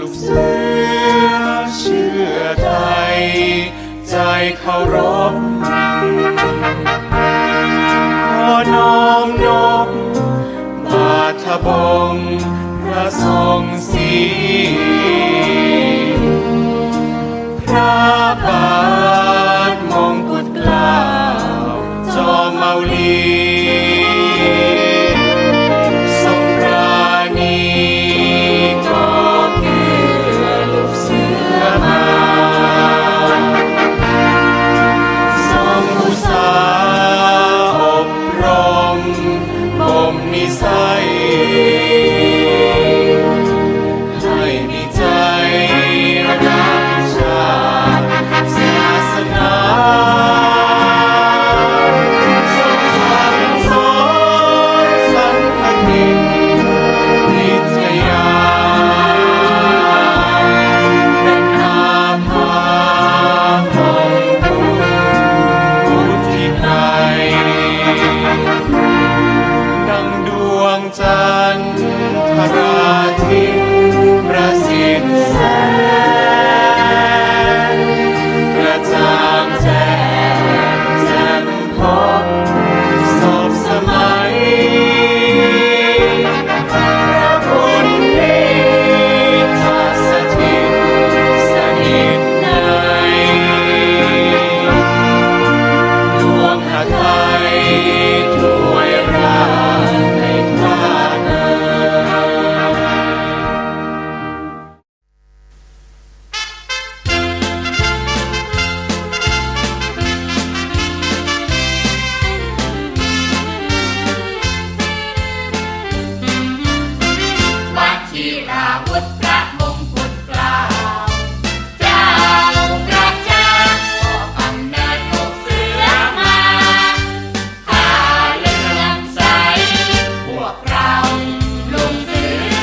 ลูกเสือเชื่อใจ ใจเคารพขอน้อมนบ บาทบงพระทรงศี Isa. mountain ลงสี